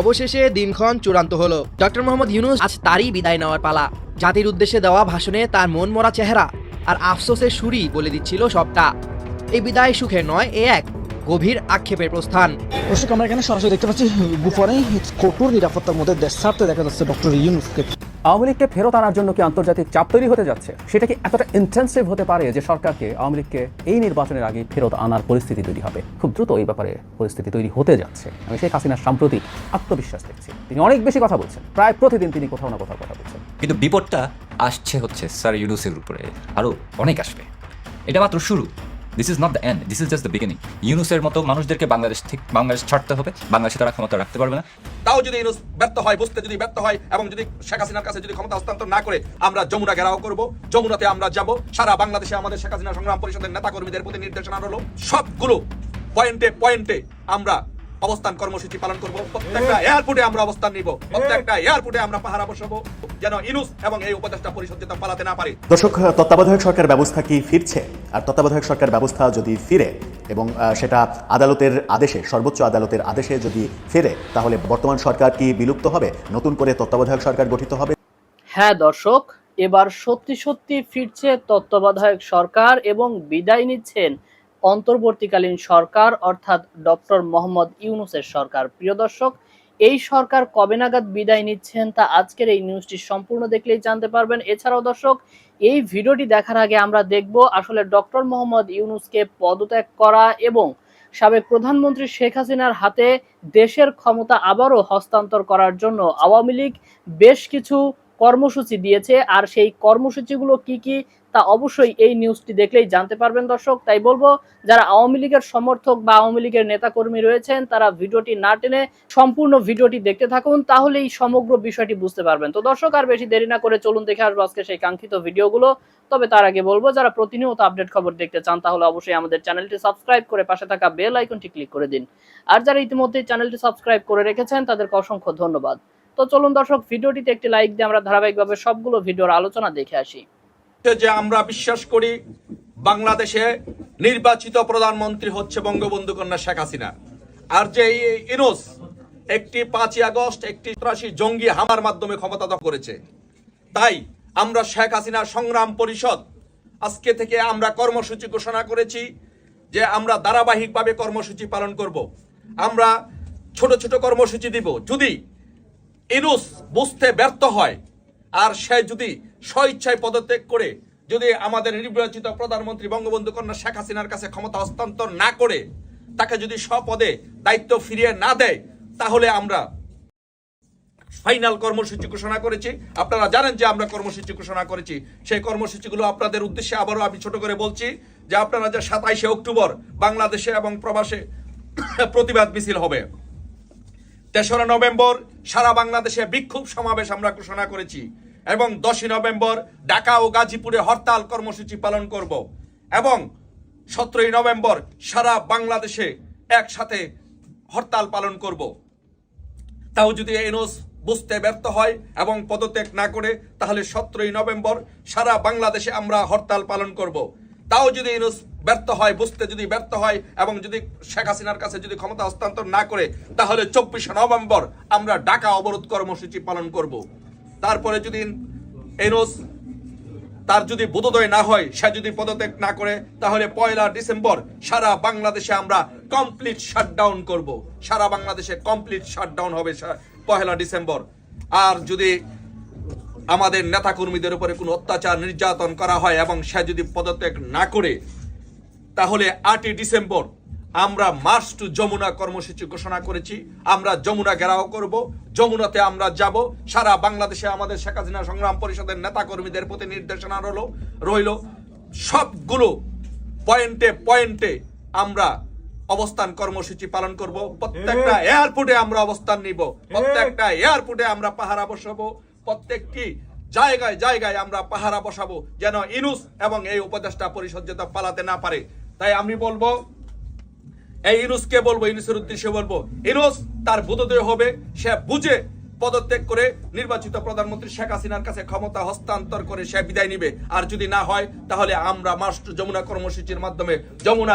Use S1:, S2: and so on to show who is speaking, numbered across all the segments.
S1: অবশেষে দিনক্ষণ চূড়ান্ত হল। ডক্টর মোহাম্মদ ইউনুস আজ তারই বিদায় নেওয়ার পালা। জাতির উদ্দেশ্যে দেওয়া ভাষণে তার মন মরা চেহারা আর আফসোসের সুরই বলে দিচ্ছিল সবটা। এই বিদায় সুখে নয়, এ এক গভীর আক্ষেপের প্রস্থান।
S2: দর্শক, আমরা এখানে সরাসরি দেখতে পাচ্ছি গুফরে কঠোর নিরাপত্তার মধ্যে দেশ ছাড়তে দেখা যাচ্ছে ডক্টর ইউনুসকে।
S3: আওয়ামী লীগকে ফেরত আনার জন্য কি আন্তর্জাতিক চাপ তৈরি হতে যাচ্ছে? সেটা কি এতটা ইন্টেন্সিভ হতে পারে যে সরকারকে আওয়ামী লীগকে এই নির্বাচনের আগে ফেরত আনার পরিস্থিতি তৈরি হবে? খুব দ্রুত এই ব্যাপারে পরিস্থিতি তৈরি হতে যাচ্ছে। আমি শেখ হাসিনার সাম্প্রতিক আত্মবিশ্বাস দেখছি। তিনি অনেক বেশি কথা বলছেন। প্রায় প্রতিদিন তিনি কোথাও না কোথাও কথা বলছেন।
S4: কিন্তু বিপদটা আসছে হচ্ছে স্যার ইউনুসের উপরে। আরও অনেক আসবে। এটা মাত্র শুরু। This is not the end this is just the beginning ইউনুসের মতো মানুষদেরকে বাংলাদেশ ঠিক, বাংলাদেশ ছাড়তে হবে। বাংলাদেশে তারা ক্ষমতা রাখতে পারবে না।
S5: তাও যদি ইউনুস ব্যর্থ হয়, বুঝতে যদি ব্যর্থ হয়, এবং যদি শেখ হাসিনার কাছে যদি ক্ষমতা হস্তান্তর না করে, আমরা যমুনা ঘেরাও করব, যমুনাতে আমরা যাব, সারা বাংলাদেশে আমাদের শেখ হাসিনা সংগ্রাম পরিষদের নেতাকর্মীদের প্রতি নির্দেশনা হলো সবগুলো পয়েন্টে পয়েন্টে আমরা অবস্থান কর্মসূচি পালন করব। প্রত্যেকটা এয়ারপোর্টে আমরা অবস্থান নিব। প্রত্যেকটা এয়ারপোর্টে আমরা পাহারা বসাবো। যেন ইনুস এবং এই উপদেষ্টা পরিষদ যেন পালাতে না পারে।
S6: দর্শক তত্ত্বাবধায়ক সরকার ব্যবস্থা কি ফিরছে? আর তত্ত্বাবধায়ক সরকার ব্যবস্থা যদি ফিরে এবং সেটা আদালতের আদেশে সর্বোচ্চ আদালতের আদেশে যদি ফিরে তাহলে বর্তমান সরকার কি বিলুপ্ত হবে? নতুন করে তত্ত্বাবধায়ক সরকার গঠিত হবে?
S7: হ্যাঁ দর্শক এবার সত্যি সত্যি ফিরছে তত্ত্বাবধায়ক সরকার এবং বিদায় নিচ্ছেন অন্তর্বর্তীকালীন সরকার, অর্থাৎ ডক্টর মোহাম্মদ ইউনুসের সরকার। প্রিয় দর্শক, এই সরকার কবে নাগাদ বিদায় নিচ্ছেন তা আজকের এই নিউজটি সম্পূর্ণ দেখলেই জানতে পারবেন। এছাড়াও দর্শক, এই ভিডিওটি দেখার আগে আমরা দেখব আসলে ডক্টর মোহাম্মদ ইউনুসকে পদত্যাগ করা এবং সাবেক প্রধানমন্ত্রী শেখ হাসিনার হাতে দেশের ক্ষমতা আবারও হস্তান্তর করার জন্য আওয়ামী লীগ বেশ কিছু কর্মসূচি দিয়েছে, আর সেই কর্মসূচিগুলো কি কি তা অবশ্যই এই নিউজটি দেখলেই জানতে পারবেন দর্শক। তাই বলব, যারা আওয়ামী লীগের সমর্থক বা আওয়ামী লীগের নেতাকর্মী রয়েছেন, তারা ভিডিওটি না টেনে সম্পূর্ণ ভিডিওটি দেখতে থাকুন তাহলে এই সমগ্র বিষয়টি বুঝতে পারবেন। তো দর্শক, আর বেশি দেরি না করে চলুন দেখে আসব আজকে সেই কাঙ্ক্ষিত ভিডিওগুলো। তবে তার আগে বলব, যারা প্রতিনিয়ত আপডেট খবর দেখতে চান, তাহলে অবশ্যই আমাদের চ্যানেলটি সাবস্ক্রাইব করে পাশে থাকা বেল আইকনটি ক্লিক করে দিন। আর যারা ইতিমধ্যে চ্যানেলটি সাবস্ক্রাইব করে রেখেছেন, তাদেরকে অসংখ্য ধন্যবাদ। তো চলুন দর্শক, ভিডিওটিতে একটি লাইক দিয়ে আমরা ধারাবাহিকভাবে সবগুলো ভিডিওর আলোচনা দেখে আসি।
S5: যে আমরা বিশ্বাস করি, বাংলাদেশে নির্বাচিত প্রধানমন্ত্রী হচ্ছে বঙ্গবন্ধু কন্যা শেখ হাসিনা। আর যে ইনোস একটি পাঁচই আগস্ট একটি সন্ত্রাসী জঙ্গি হামার মাধ্যমে ক্ষমতা দখল করেছে। তাই আমরা শেখ হাসিনা সংগ্রাম পরিষদ, আজকে থেকে আমরা কর্মসূচি ঘোষণা করেছি যে আমরা ধারাবাহিকভাবে কর্মসূচি পালন করব। আমরা ছোট ছোট কর্মসূচি দিব। যদি ইনুস বুঝতে ব্যর্থ হয়। আর সে যদি স্বইচ্ছায় পদত্যাগ করে, যদি আমাদের নির্বাচিত প্রধানমন্ত্রী বঙ্গবন্ধু কন্যা শেখ হাসিনার কাছে ক্ষমতা হস্তান্তর না করে, তাকে যদি স্বপদে দায়িত্ব ফিরিয়ে না দেয়, তাহলে আমরা ফাইনাল কর্মসূচি ঘোষণা করেছি। আপনারা জানেন যে আমরা কর্মসূচি ঘোষণা করেছি। সেই কর্মসূচিগুলো আপনাদের উদ্দেশ্যে আবারও আমি ছোট করে বলছি যে আপনারা যে সাতাইশে অক্টোবর বাংলাদেশে এবং প্রবাসে প্রতিবাদ মিছিল হবে। তেসরা নভেম্বর সারা বাংলাদেশে বিক্ষোভ সমাবেশ আমরা ঘোষণা করেছি এবং দশই নভেম্বর ঢাকা ও গাজীপুরে হরতাল কর্মসূচি পালন করব এবং সতেরোই নভেম্বর সারা বাংলাদেশে একসাথে হরতাল পালন করব। তাও যদি এনওস বুঝতে ব্যর্থ হয় এবং পদত্যাগ না করে, তাহলে সতেরোই নভেম্বর সারা বাংলাদেশে আমরা হরতাল পালন করব। তাও যদি ইউনুস ব্যর্থ হয়, বুঝতে যদি ব্যর্থ হয়, এবং যদি শেখ হাসিনার কাছে যদি ক্ষমতা হস্তান্তর না করে, তাহলে চব্বিশে নভেম্বর আমরা ঢাকা অবরোধ কর্মসূচি পালন করব। তারপরে যদি এনোস তার যদি বোধোদয় না হয়, সে যদি পদত্যাগ না করে, তাহলে পয়লা ডিসেম্বর সারা বাংলাদেশে আমরা কমপ্লিট শাটডাউন করব। সারা বাংলাদেশে কমপ্লিট শাটডাউন হবে পয়লা ডিসেম্বর। আর যদি আমাদের নেতাকর্মীদের উপরে কোনো অত্যাচার নির্যাতন করা হয় এবং সে যদি পদত্যাগ না করে তাহলে আটই ডিসেম্বর আমরা মার্চ টু যমুনা কর্মসূচি ঘোষণা করেছি। আমরা যমুনা ঘেরাও করব যমুনাতে আমরা যাব। সারা বাংলাদেশে আমাদের শেখ হাসিনা সংগ্রাম পরিষদের নেতাকর্মীদের প্রতি নির্দেশনা রইল রইল। সবগুলো পয়েন্টে পয়েন্টে আমরা অবস্থান কর্মসূচি পালন করব। প্রত্যেকটা এয়ারপোর্টে আমরা অবস্থান নিব। প্রত্যেকটা এয়ারপোর্টে আমরা পাহারা বসাবো। প্রত্যেকটি জায়গায় জায়গায় আমরা পাহারা বসাবো যেন ইনুস এবং এই উপদেষ্টা পরিষদ পালাতে না পারে। তাই আমি বলব, এই ইনুসকে বলব ইনুসের উদ্দেশ্যে বলব, ইনুস তার বোধোদয় হবে, সে বুঝে পদত্যাগ করে নির্বাচিত প্রধানমন্ত্রী শেখ হাসিনার কাছে ক্ষমতা হস্তান্তর করে সে বিদায় নিবে। আর যদি না হয়, তাহলে আমরা মাস্ট যমুনা কর্মসূচির মাধ্যমে যমুনা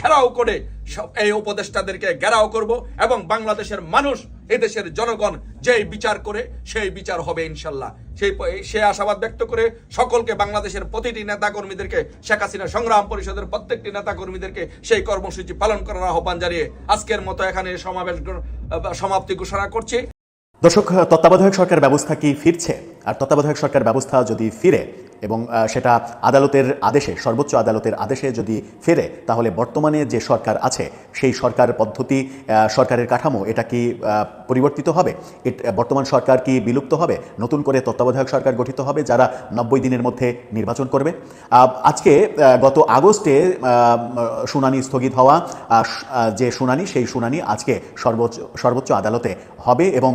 S5: ঘেরাও করে সব এই উপদেষ্টাদেরকে ঘেরাও করব এবং বাংলাদেশের মানুষ, এদেশের জনগণ যেই বিচার করে, সেই বিচার হবে ইনশাল্লাহ। সেই সে আশাবাদ ব্যক্ত করে সকলকে বাংলাদেশের প্রতিটি নেতা কর্মীদেরকে শেখ হাসিনা সংগ্রাম পরিষদের প্রত্যেকটি নেতা কর্মীদেরকে সেই কর্মসূচি পালন করার আহ্বান জানিয়ে আজকের মতো এখানে সমাবেশ সমাপ্তি ঘোষণা করছি।
S6: দর্শক, তত্ত্বাবধায়ক সরকার ব্যবস্থা কি ফিরছে? আর তত্ত্বাবধায়ক সরকার ব্যবস্থা যদি ফিরে এবং সেটা আদালতের আদেশে, সর্বোচ্চ আদালতের আদেশে যদি ফেরে, তাহলে বর্তমানে যে সরকার আছে, সেই সরকার পদ্ধতি সরকারের কাঠামো, এটা কি পরিবর্তিত হবে? বর্তমান সরকার কি বিলুপ্ত হবে? নতুন করে তত্ত্বাবধায়ক সরকার গঠিত হবে, যারা নব্বই দিনের মধ্যে নির্বাচন করবে? আজকে গত আগস্টে শুনানি স্থগিত হওয়া যে শুনানি, সেই শুনানি আজকে সর্বোচ্চ সর্বোচ্চ আদালতে হবে এবং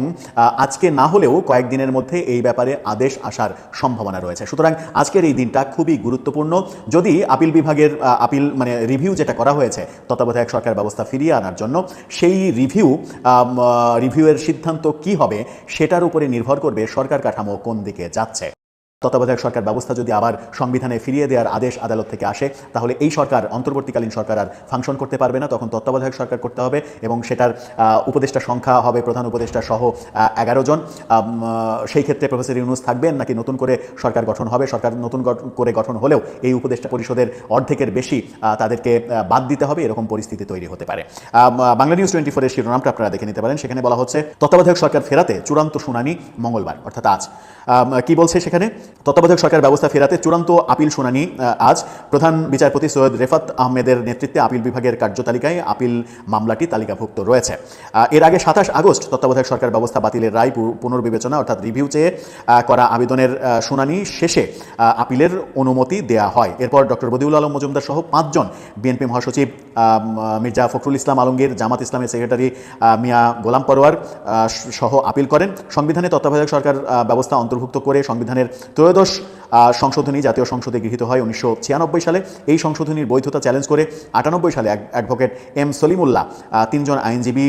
S6: আজকে না হলেও কয়েকদিনের মধ্যে এই ব্যাপারে আদেশ আসার সম্ভাবনা রয়েছে। সুতরাং আজকের এই দিনটা খুবই গুরুত্বপূর্ণ। যদি আপিল বিভাগের আপিল মানে রিভিউ যেটা করা হয়েছে, তত্ত্বাবধায়ক সরকার ব্যবস্থা ফিরিয়ে আনার জন্য, সেই রিভিউ রিভিউয়ের সিদ্ধান্ত কি হবে, সেটার উপরে নির্ভর করবে সরকার কাঠামো কোন দিকে যাচ্ছে। তত্ত্বাবধায়ক সরকার ব্যবস্থা যদি আবার সংবিধানে ফিরিয়ে দেওয়ার আদেশ আদালত থেকে আসে, তাহলে এই সরকার অন্তর্বর্তীকালীন সরকার আর ফাংশন করতে পারবে না। তখন তত্ত্বাবধায়ক সরকার করতে হবে এবং সেটার উপদেষ্টা সংখ্যা হবে, প্রধান উপদেষ্টা সহ এগারো জন। সেই ক্ষেত্রে প্রফেসর ইউনুস থাকবেন নাকি নতুন করে সরকার গঠন হবে? সরকার নতুন করে গঠন হলেও এই উপদেষ্টা পরিষদের অর্ধেকের বেশি তাদেরকে বাদ দিতে হবে। এরকম পরিস্থিতি তৈরি হতে পারে। বাংলা নিউজ টোয়েন্টি ফোরের শিরোনামটা আপনারা দেখে নিতে পারেন। সেখানে বলা হচ্ছে, তত্ত্বাবধায়ক সরকার ফেরাতে চূড়ান্ত শুনানি মঙ্গলবার, অর্থাৎ আজ। কি বলছে সেখানে? তত্ত্বাবধায়ক সরকার ব্যবস্থা ফেরাতে চূড়ান্ত আপিল শুনানি আজ প্রধান বিচারপতি সৈয়দ রেফাত আহমেদের নেতৃত্বে আপিল বিভাগের কার্যতালিকায় আপিল মামলাটি তালিকাভুক্ত রয়েছে। এর আগে সাতাশ আগস্ট তত্ত্বাবধায়ক সরকার ব্যবস্থা বাতিলের রায় পুনর্বিবেচনা অর্থাৎ রিভিউ চেয়ে করা আবেদনের শুনানি শেষে আপিলের অনুমতি দেয়া হয়। এরপর ডক্টর বদিউল আলম মজুমদার সহ পাঁচজন বিএনপি মহাসচিব মির্জা ফখরুল ইসলাম আলমগীর, জামাত ইসলামের সেক্রেটারি মিয়া গোলাম পরোয়ার সহ আপিল করেন। সংবিধানে তত্ত্বাবধায়ক সরকার ব্যবস্থা অন্তর্ভুক্ত করে সংবিধানের ত্রয়োদশ সংশোধনী জাতীয় সংসদে গৃহীত হয় উনিশশো ছিয়ানব্বই সালে। এই সংশোধনীর বৈধতা চ্যালেঞ্জ করে আটানব্বই সালে অ্যাডভোকেট এম সলিমুল্লাহ তিনজন আইনজীবী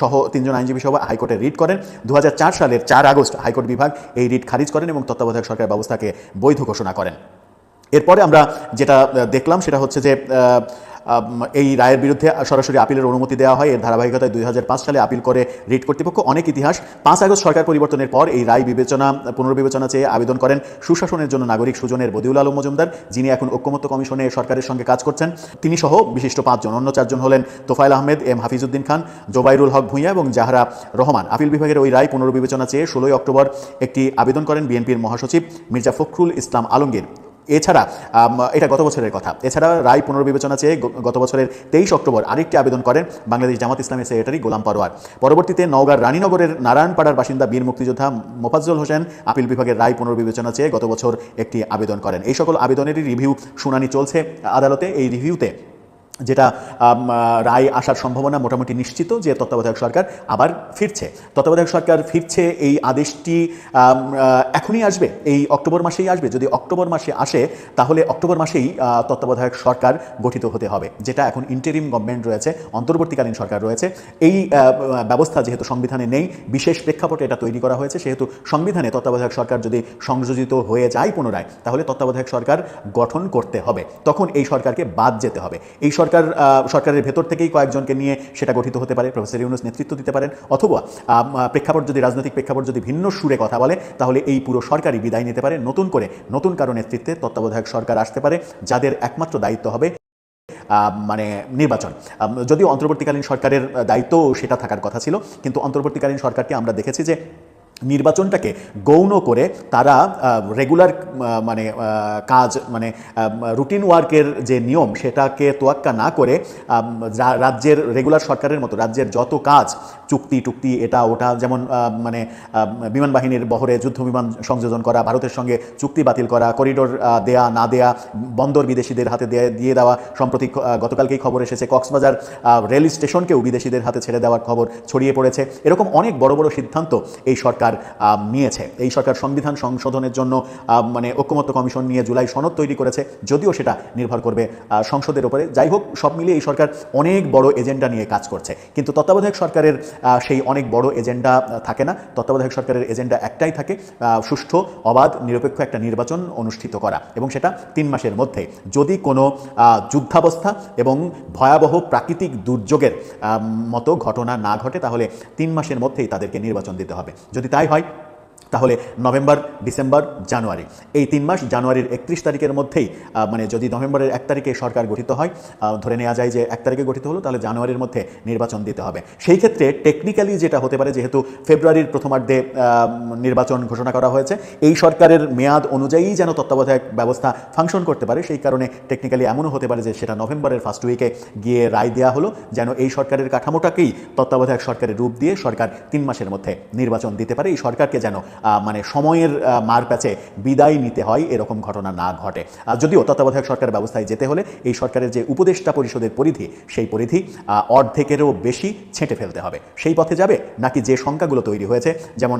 S6: সহ তিনজন আইনজীবী সহ হাইকোর্টে রিট করেন। দু হাজার চার সালের চার আগস্ট হাইকোর্ট বিভাগ এই রিট খারিজ করেন এবং তত্ত্বাবধায়ক সরকার ব্যবস্থাকে বৈধ ঘোষণা করেন। এরপরে আমরা যেটা দেখলাম সেটা হচ্ছে যে এই রায়ের বিরুদ্ধে সরাসরি আপিলের অনুমতি দেওয়া হয়। এর ধারাবাহিকতায় দুই হাজার পাঁচ সালে আপিল করে রিট কর্তৃপক্ষ অনেক ইতিহাস। পাঁচ আগস্ট সরকার পরিবর্তনের পর এই রায় বিবেচনা, পুনর্বিবেচনা চেয়ে আবেদন করেন সুশাসনের জন্য নাগরিক সুজনের বদিউল আলম মজুমদার, যিনি এখন ঐক্যমত্য কমিশনে সরকারের সঙ্গে কাজ করছেন। তিনি সহ বিশিষ্ট পাঁচজন, অন্য চারজন হলেন তোফায়েল আহমেদ, এম হাফিজউদ্দিন খান, জোবাইরুল হক ভূঁইয়া এবং জাহারা রহমান। আপিল বিভাগের ওই রায় পুনর্বিবেচনা চেয়ে ষোলোই অক্টোবর একটি আবেদন করেন বিএনপির মহাসচিব মির্জা ফখরুল ইসলাম আলমগীর। এছাড়া এটা গত বছরের কথা। এছাড়া রায় পুনর্বিবেচনা চেয়ে গত বছরের তেইশ অক্টোবর আরেকটি আবেদন করেন বাংলাদেশ জামাত ইসলামের সেক্রেটারি গোলাম পারোয়ার। পরবর্তীতে নওগাঁর রানীনগরের নারায়ণপাড়ার বাসিন্দা বীর মুক্তিযোদ্ধা মোফাজ্জল হোসেন আপিল বিভাগের রায় পুনর্বিবেচনা চেয়ে গত বছর একটি আবেদন করেন। এই সকল আবেদনেরই রিভিউ শুনানি চলছে আদালতে। এই রিভিউতে যেটা রায় আসার সম্ভাবনা মোটামুটি নিশ্চিত যে তত্ত্বাবধায়ক সরকার আবার ফিরছে। তত্ত্বাবধায়ক সরকার ফিরছে এই আদেশটি এখনই আসবে, এই অক্টোবর মাসেই আসবে। যদি অক্টোবর মাসে আসে, তাহলে অক্টোবর মাসেই তত্ত্বাবধায়ক সরকার গঠিত হতে হবে, যেটা এখন ইন্টারিম গভর্নমেন্ট রয়েছে, অন্তর্বর্তীকালীন সরকার রয়েছে। এই ব্যবস্থা যেহেতু সংবিধানে নেই, বিশেষ প্রেক্ষাপটে এটা তৈরি করা হয়েছে, সেহেতু সংবিধানে তত্ত্বাবধায়ক সরকার যদি সংযোজিত হয়ে যায় পুনরায়, তাহলে তত্ত্বাবধায়ক সরকার গঠন করতে হবে। তখন এই সরকারকে বাদ যেতে হবে। এই সরকার আহ, সরকারের ভেতর থেকেই কয়েকজনকে নিয়ে সেটা গঠিত হতে পারে প্রফেসর ইউনুস নেতৃত্ব দিতে পারেন অথবা প্রেক্ষাপট যদি রাজনৈতিক প্রেক্ষাপট যদি ভিন্ন সুরে কথা বলে তাহলে এই পুরো সরকারই বিদায় নিতে পারে। নতুন করে নতুন কারও নেতৃত্বে তত্ত্বাবধায়ক সরকার আসতে পারে যাদের একমাত্র দায়িত্ব হবে মানে নির্বাচন। যদিও অন্তর্বর্তীকালীন সরকারের দায়িত্ব সেটা থাকার কথা ছিল কিন্তু অন্তর্বর্তীকালীন সরকারকে আমরা দেখেছি যে নির্বাচনটাকে গৌণ করে তারা রেগুলার মানে কাজ মানে রুটিন ওয়ার্কের যে নিয়ম সেটাকে তোয়াক্কা না করে রাজ্যের রেগুলার সরকারের মতো, রাজ্যের যত কাজ চুক্তি, টুক্তি, এটা, ওটা, যেমন মানে বিমান বাহিনীর বহরে যুদ্ধ বিমান সংযোজন করা, ভারতের সঙ্গে চুক্তি বাতিল করা, করিডোর দেয়া, না দেয়া, বন্দর বিদেশিদের হাতে দিয়ে- দেওয়া, সম্প্রতি গতকালকেই খবর এসেছে, কক্সবাজার রেল স্টেশনকেও বিদেশিদের হাতে ছেড়ে দেওয়ার খবর ছড়িয়ে পড়েছে। এরকম অনেক বড় বড় সিদ্ধান্ত এই সরকার নিয়েছে। এই সরকার সংবিধান সংশোধনের জন্য মানে ঐক্যমত্য কমিশন নিয়ে জুলাই সনদ তৈরি করেছে, যদিও সেটা নির্ভর করবে সংসদের উপরে। যাই হোক, সব মিলিয়ে এই সরকার অনেক বড় এজেন্ডা নিয়ে কাজ করছে। কিন্তু তত্ত্বাবধায়ক সরকারের সেই অনেক বড় এজেন্ডা থাকে না। তত্ত্বাবধায়ক সরকারের এজেন্ডা একটাই থাকে সুষ্ঠু, অবাধ, নিরপেক্ষ একটা নির্বাচন অনুষ্ঠিত করা। এবং সেটা তিন মাসের মধ্যে। যদি কোনো যুদ্ধাবস্থা এবং ভয়াবহ প্রাকৃতিক দুর্যোগের মতো ঘটনা না ঘটে, তাহলে তিন মাসের মধ্যেই তাদেরকে নির্বাচন দিতে হবে। যদি তাই হয় তাহলে নভেম্বর, ডিসেম্বর, জানুয়ারি। এই তিন মাস জানুয়ারির একত্রিশ তারিখের মধ্যেই মানে যদি নভেম্বরের এক তারিখে সরকার গঠিত হয় ধরে নেওয়া যায় যে এক তারিখে গঠিত হলো, তাহলে জানুয়ারির মধ্যে নির্বাচন দিতে হবে। সেই ক্ষেত্রে টেকনিক্যালি যেটা হতে পারে, যেহেতু ফেব্রুয়ারির প্রথমার্ধে নির্বাচন ঘোষণা করা হয়েছে, এই সরকারের মেয়াদ অনুযায়ী যেন তত্ত্বাবধায়ক ব্যবস্থা ফাংশন করতে পারে, সেই কারণে টেকনিক্যালি এমনও হতে পারে যে সেটা নভেম্বরের ফার্স্ট উইকে গিয়ে রায় দেওয়া হলো, যেন এই সরকারের কাঠামোটাকেই তত্ত্বাবধায়ক সরকারের রূপ দিয়ে সরকার তিন মাসের মধ্যে নির্বাচন দিতে পারে। এই সরকারকে যেন মানে সময়ের মার প্যাচে বিদায় নিতে হয়, এরকম ঘটনা না ঘটে। যদিও তত্ত্বাবধায়ক সরকার ব্যবস্থায় যেতে হলে এই সরকারের যে উপদেষ্টা পরিষদের পরিধি, সেই পরিধি অর্ধেকেরও বেশি ছেঁটে ফেলতে হবে। সেই পথে যাবে নাকি যে সংখ্যাগুলো তৈরি হয়েছে, যেমন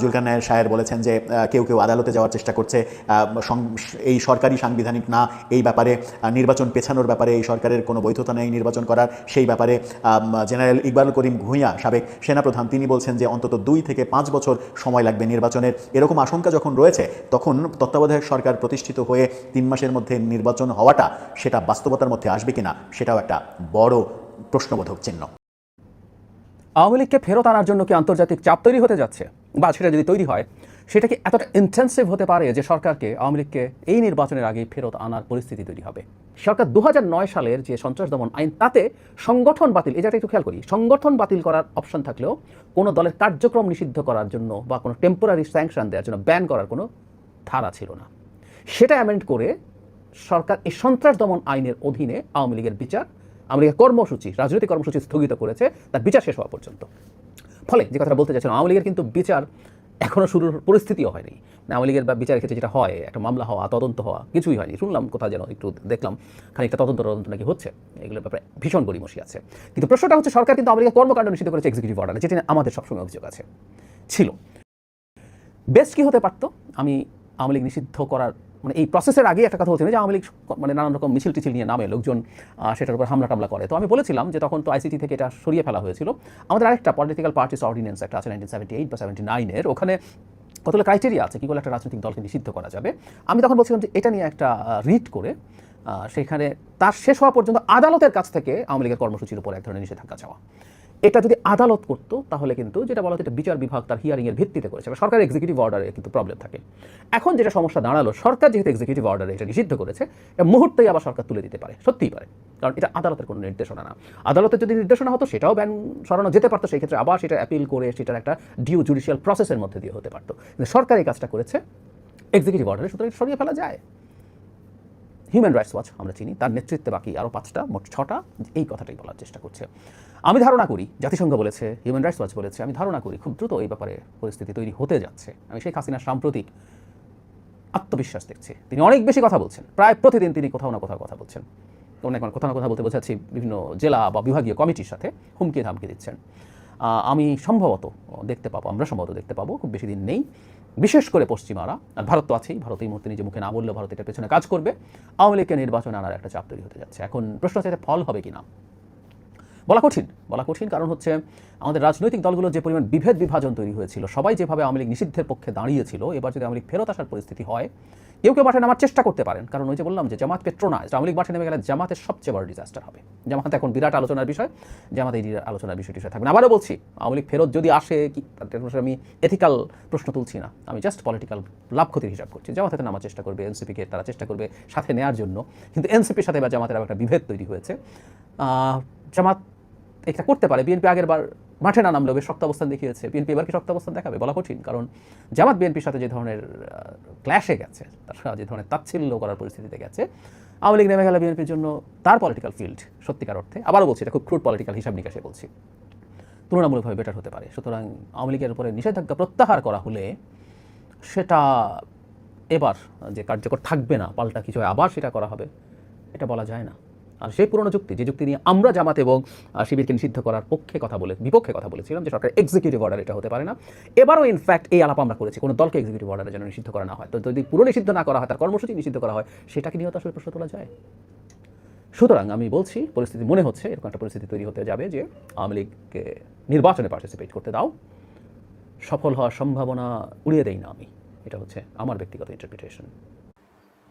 S6: জুলকার সায়ের বলেছেন যে কেউ কেউ আদালতে যাওয়ার চেষ্টা করছে এই সরকারি সাংবিধানিক না, এই ব্যাপারে নির্বাচন পেছানোর ব্যাপারে এই সরকারের কোনো বৈধতা নেই নির্বাচন করার, সেই ব্যাপারে জেনারেল ইকবাল করিম ভূঁইয়া সাবেক সেনাপ্রধান, তিনি বলছেন যে অন্তত দুই থেকে পাঁচ বছর সময় লাগবে নির্বাচনের এরকম আশঙ্কা যখন রয়েছে, তখন তত্ত্বাবধায়ক সরকার প্রতিষ্ঠিত হয়ে তিন মাসের মধ্যে নির্বাচন হওয়াটা সেটা বাস্তবতার মধ্যে আসবে কিনা, সেটাও একটা বড় প্রশ্নবোধক চিহ্ন।
S3: আওয়ামী লীগকে ফেরত আনার জন্য কি আন্তর্জাতিক চাপ তৈরি হতে যাচ্ছে? বা সেটা যদি তৈরি হয় সেটা কি এতটা ইন্টেন্সিভ হতে পারে যে সরকারকে, আওয়ামী লীগকে এই নির্বাচনের আগে ফেরত আনার পরিস্থিতি তৈরি হবে? সরকার দু হাজার নয় সালের যে সন্ত্রাস দমন আইন, তাতে সংগঠন বাতিল, এই একটু খেয়াল করি, সংগঠন বাতিল করার অপশন থাকলেও কোনো দলের কার্যক্রম নিষিদ্ধ করার জন্য বা কোনো টেম্পোরারি স্যাংশন দেওয়ার জন্য ব্যান করার কোনো ধারা ছিল না। সেটা অ্যামেন্ড করে সরকার এই সন্ত্রাস দমন আইনের অধীনে আওয়ামী লীগের বিচার, আওয়ামী লীগের কর্মসূচি, রাজনৈতিক কর্মসূচি স্থগিত করেছে, তার বিচার শেষ হওয়া পর্যন্ত। ফলে যে কথাটা বলতে চাইছিলাম, আওয়ামী লীগের কিন্তু বিচার এখনও শুরুর পরিস্থিতিও হয়নি। আওয়ামী লীগের বা বিচারের ক্ষেত্রে যেটা হয়, একটা মামলা হওয়া, তদন্ত হওয়া, কিছুই হয়নি। শুনলাম কোথাও যেন একটু দেখলাম, খানিকটা তদন্ত তদন্ত নাকি হচ্ছে। এগুলোর ব্যাপারে ভীষণ গরিমসি আছে। কিন্তু প্রশ্নটা হচ্ছে, সরকার কিন্তু আওয়ামী লীগের কর্মকাণ্ড নিষিদ্ধ করেছে এক্সিকিউটিভ অর্ডারে যেটা আমাদের সবসময় অভিযোগ আছে। ছিল। বেশ কী হতে পারতো? আমি আওয়ামী লীগ নিষিদ্ধ করার মানে এই প্রসেসের আগে একটা কথা বলছিলাম যে আওয়ামী লীগ মানে নানান রকম মিছিল টিছিল নিয়ে নামে লোকজন সেটার উপর হামলা টামলা করে। তো আমি বলেছিলাম যে তখন তো আইসিটি থেকে এটা সরিয়ে ফেলা হয়েছিল। আমাদের আরেকটা পলিটিক্যাল পার্টিস অর্ডিন্যান্স একটা আছে নাইনটিন সেভেন্টি এইট বা সেভেন্টি নাইনের ওখানে কতগুলো ক্রাইটেরিয়া আছে, কী করে একটা রাজনৈতিক দলকে নিষিদ্ধ করা যাবে। আমি তখন বলছিলাম যে এটা নিয়ে একটা রিড করে সেখানে তার শেষ হওয়া পর্যন্ত আদালতের কাছ থেকে আওয়ামী লীগের কর্মসূচির উপর এক ধরনের নিষেধাজ্ঞা চাওয়া। এটা যদি আদালত করতো, তাহলে কিন্তু যেটা বলা এটা বিচার বিভাগ তার হিয়ারিংয়ের ভিত্তিতে করেছে, বা সরকার এক্সিকিউটিভ অর্ডারে কিন্তু প্রবলেম থাকে। এখন যেটা সমস্যা দাঁড়াল, সরকার যেহেতু এক্সিকিউটিভ অর্ডারে এটা নিষিদ্ধ করেছে এটা মুহূর্তেই আবার সরকার তুলে দিতে পারে, সত্যিই পারে, কারণ এটা আদালতের কোনো নির্দেশনা না। আদালতের যদি নির্দেশনা হতো, সেটাও ব্যান সরানো যেতে পারতো সেই ক্ষেত্রে আবার সেটা অ্যাপিল করে সেটার একটা ডিউ জুডিশিয়াল প্রসেসের মধ্যে দিয়ে হতে পারতো। কিন্তু সরকার এই কাজটা করেছে এক্সিকিউটিভ অর্ডারে সুতরাং সরিয়ে ফেলা যায়। হিউম্যান রাইটস ওয়াচ আমরা চিনি, তার নেতৃত্বে বাকি আরও পাঁচটা, মোট ছটা, এই কথাটাই বলার চেষ্টা করছে। আমি ধারণা করি, জাতিসংঘ বলেছে হিউম্যান রাইটস ওয়াচ বলেছে, আমি ধারণা করি খুব দ্রুত এই ব্যাপারে পরিস্থিতি তৈরি হতে যাচ্ছে। আমি শেখ হাসিনার সাম্প্রতিক আত্মবিশ্বাস দেখছি। তিনি অনেক বেশি কথা বলছেন, প্রায় প্রতিদিন তিনি কোথাও না কোথাও কথা বলছেন। অনেক কোথাও না কোথাও বলতে বোঝাচ্ছি বিভিন্ন জেলা বা বিভাগীয় কমিটির সাথে হুমকি ধামকি দিচ্ছেন। আমি সম্ভবত দেখতে পাবো, আমরা সম্ভবত দেখতে পাবো, খুব বেশি দিন নেই। বিশেষ করে পশ্চিমারা, আর ভারত তো আছেই, ভারত এই মুহূর্তে নিজে মুখে না বললে ভারত এটার পেছনে কাজ করবে। আওয়ামী লীগকে নির্বাচন আনার একটা চাপ তৈরি হতে যাচ্ছে। এখন প্রশ্ন হচ্ছে ফল হবে কিনা? বলা কঠিন বলা কঠিন কারণ হচ্ছে, আমাদের রাজনৈতিক দলগুলো যে পরিমাণ বিভেদ বিভাজন তৈরি হয়েছিল, সবাই যেভাবে আওয়ামী লীগ নিষিদ্ধের পক্ষে দাঁড়িয়েছিল, এবার যদি আওয়ামী লীগ ফেরত আসার পরিস্থিতি হয় কেউ কেউ মাঠে নামার চেষ্টা করতে পারেন। কারণ ওই যে বললাম যে জামাত পেট্রোনাইজ আওয়ামী লীগ মাঠে নেমে গেলে জামাতের সবচেয়ে বড় ডিজাস্টার হবে। জামাত এখন বিরাট আলোচনার বিষয়, জামাত এই আলোচনার বিষয়টি থাকবে। না আবারও বলছি, আওয়ামী লীগ ফেরত যদি আসে, কি আমি এথিক্যাল প্রশ্ন তুলছি না। আমি জাস্ট পলিটিক্যাল লাভ ক্ষতির হিসাব করছি। জামাত নামার চেষ্টা করবে এনসিপিকে তারা চেষ্টা করবে সাথে নেওয়ার জন্য। কিন্তু এনসিপির সাথে বা জামাতের একটা বিভেদ তৈরি হয়েছে। জামাত এটা করতে পারে। বিএনপি আগের বার মাঠে না নামলেও বেশ শক্ত অবস্থান দেখিয়েছে। বিএনপি এবার কি শক্ত অবস্থান দেখাবে বলা কঠিন, কারণ জামাত বিএনপির সাথে যে ধরনের ক্ল্যাশে গেছে, তার যে ধরনের তাচ্ছিল্য করার পরিস্থিতিতে গেছে, আওয়ামী লীগ নেমে গেলে বিএনপির জন্য, তার পলিটিক্যাল ফিল্ড সত্যিকার অর্থে, আবারও বলছি এটা খুব ক্রুড পলিটিক্যাল হিসাব নিকাশে বলছি, তুলনামূলকভাবে বেটার হতে পারে। সুতরাং আওয়ামী লীগের উপরে নিষেধাজ্ঞা প্রত্যাহার করা হলে সেটা এবার যে কার্যকর থাকবে না, পাল্টা কিছু আবার সেটা করা হবে, এটা বলা যায় না। আর সেই পুরনো যুক্তি, যে যুক্তি নিয়ে আমরা জামাত এবং শিবিরকে নিষিদ্ধ করার পক্ষে কথা বলে, বিপক্ষে কথা বলেছিলাম যে সরকার এক্সিকিউটিভ অর্ডার এটা হতে পারে না। এবারও ইনফ্যাক্ট এই আলাপ আমরা করেছি, কোনো দলকে এক্সিকিউটিভ অর্ডারের যেন নিষিদ্ধ করা না হয়। তো যদি পুরো নিষিদ্ধ না করা হয়, তার কর্মসূচি নিষিদ্ধ করা হয়, সেটাকে নিয়ে তো প্রশ্ন তোলা যায়। সুতরাং আমি বলছি, পরিস্থিতি মনে হচ্ছে, এরকম একটা পরিস্থিতি তৈরি হতে যাবে যে আওয়ামী লীগকে নির্বাচনে পার্টিসিপেট করতে দাও। সফল হওয়ার সম্ভাবনা উড়িয়ে দেই না আমি। এটা হচ্ছে আমার ব্যক্তিগত ইন্টারপ্রিটেশন